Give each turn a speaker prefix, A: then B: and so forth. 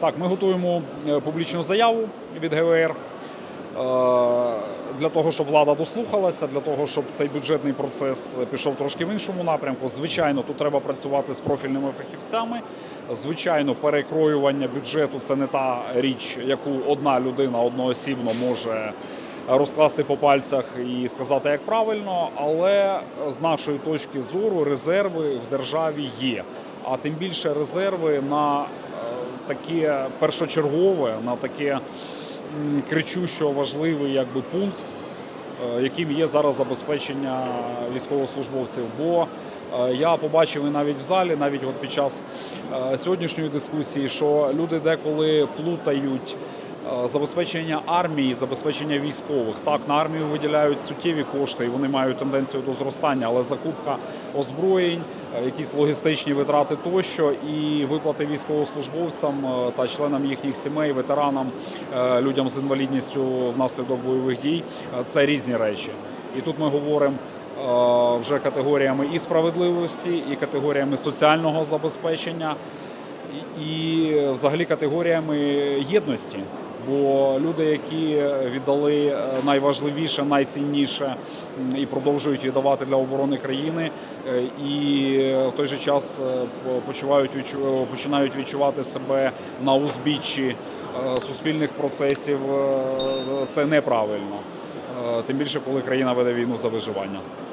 A: Так, ми готуємо е, публічну заяву від ГВР. е, Для того, щоб влада дослухалася, для того, щоб цей бюджетний процес пішов трошки в іншому напрямку. Звичайно, тут треба працювати з профільними фахівцями. Звичайно, перекроювання бюджету це не та річ, яку одна людина одноосібно може розкласти по пальцях і сказати, як правильно. Але з нашої точки зору резерви в державі є. А тим більше резерви на таке першочергове, на таке кричущо важливий якби пункт, е, яким є зараз забезпечення військовослужбовців. Бо е, я побачив і навіть в залі, навіть от під час е, сьогоднішньої дискусії, що люди деколи плутають. Е, Забезпечення армії, забезпечення військових. Так, на армію виділяють суттєві кошти, і вони мають тенденцію до зростання, але закупка озброєнь, е, якісь логістичні витрати тощо, і виплати військовослужбовцям е, та членам їхніх сімей, ветеранам, людям з інвалідністю внаслідок бойових дій це різні речі. І тут ми говоримо вже категоріями і справедливості, і категоріями соціального забезпечення, і взагалі категоріями єдності. Бо люди, які віддали е, найважливіше, найцінніше і продовжують віддавати для оборони країни, е, і в той же час е, почувають починають відчувати себе на узбіччі е, суспільних процесів, е, це неправильно. Е, Тим більше, коли країна веде війну за виживання.